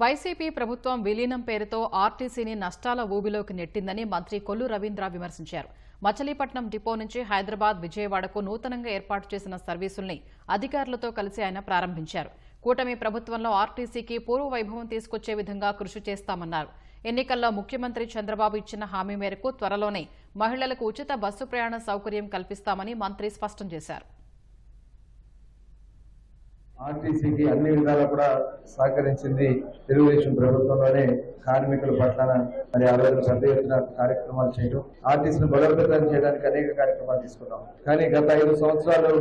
YCP ప్రభుత్వం విలీనం పేరుతో ఆర్టీసీని నష్టాల ఊబిలోకి నెట్టిందని మంత్రి కొల్లు రవీంద్ర విమర్శించారు. మచిలీపట్నం డిపో నుంచి హైదరాబాద్ విజయవాడకు నూతనంగా ఏర్పాటు చేసిన సర్వీసుల్ని అధికారులతో కలిసి ఆయన ప్రారంభించారు. కూటమి ప్రభుత్వంలో ఆర్టీసీకి పూర్వ వైభవం తీసుకొచ్చే విధంగా కృషి చేస్తామన్నారు. ఎన్నికల్లో ముఖ్యమంత్రి చంద్రబాబు ఇచ్చిన హామీ మేరకు త్వరలోనే మహిళలకు ఉచిత బస్సు ప్రయాణ సౌకర్యం కల్పిస్తామని మంత్రి స్పష్టం చేశారు. ఆర్టీసీకి అన్ని విధాలు కూడా సహకరించింది తెలుగుదేశం ప్రభుత్వంలోనే కార్మికుల పట్ల మరి ఆ రోజు పెద్ద ఎత్తున కార్యక్రమాలు చేయడం. ఆర్టీసీని బలోపేతం చేయడానికి అనేక కార్యక్రమాలు తీసుకున్నాం. కానీ గత ఐదు సంవత్సరాలు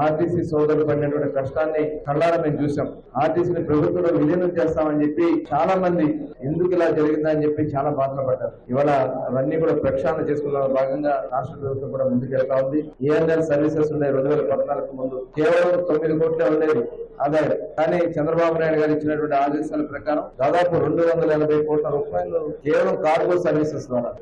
ఆర్టీసీ సోదరులు పడినటువంటి కష్టాన్ని కళ్ళారా మేము చూసాం ఆర్టీసీని ప్రభుత్వంలో విలీనం చేస్తామని చెప్పి చాలా మంది ఎందుకు ఇలా జరిగిందని చెప్పి చాలా బాధలు పడ్డారు. ఇవాళ అవన్నీ కూడా ప్రక్షాళన చేసుకున్న భాగంగా రాష్ట్ర ప్రభుత్వం కూడా ముందుకెళ్తా ఉంది. ఏఎన్ఎల్ సర్వీసెస్ ఉన్నాయి రెండు వేల పద్నాలుగు ముందు? కేవలం తొమ్మిది కోట్లే ఉండేది ఆదాయం. కానీ చంద్రబాబు నాయుడు గారు ఇచ్చినటువంటి ఆదేశాల ప్రకారం దాదాపు రెండు వందల ఎనభై కోట్ల రూపాయలు కేవలం కార్గో సర్వీసెస్ ద్వారా.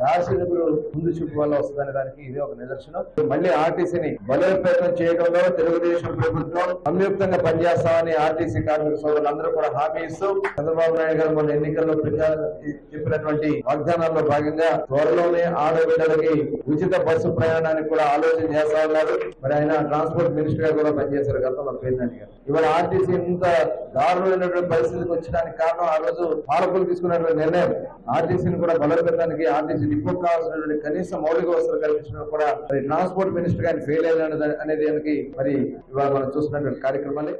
దార్శనికులు ముందు చూపు వల్ల వస్తుందనే దానికి ఇది ఒక నిదర్శనం. మళ్ళీ ఆర్టీసీని బలోపేతం చేయడంలో తెలుగుదేశం ప్రభుత్వం సంయుక్తంగా పనిచేస్తామని ఆర్టీసీ కార్మిక సోదరులందరూ కూడా హామీ ఇస్తూ చంద్రబాబు నాయుడు గారు మొన్న ఎన్నికల్లో ప్రజా- చెప్పినటువంటి వాగ్దానాల్లో భాగంగా త్వరలోనే ఆడబిడ్డలకి ఉచిత బస్సు ప్రయాణానికి కూడా ఆలోచన చేస్తా ఉన్నారు. మరి ఆయన ట్రాన్స్పోర్ట్ మినిస్టర్గా కూడా పనిచేశారు గతంలో పేర్నాని గారు. ఇవాళ ఆర్టీసీ ఇంత దారుణమైనటువంటి పరిస్థితికి వచ్చడానికి కారణం ఆ రోజు పాలకులు తీసుకున్నటువంటి నిర్ణయం. ఆర్టీసీని కూడా బలపెట్టడానికి ఆర్టీసీ డిపో కావాల్సినటువంటి కనీస మౌలిక వసతులు కల్పించడం కూడా మరి ట్రాన్స్పోర్ట్ మినిస్టర్ గారిని ఫెయిల్ అయిన అనేది దానికి మరి ఇవాళ మనం చూస్తున్నటువంటి కార్యక్రమాన్ని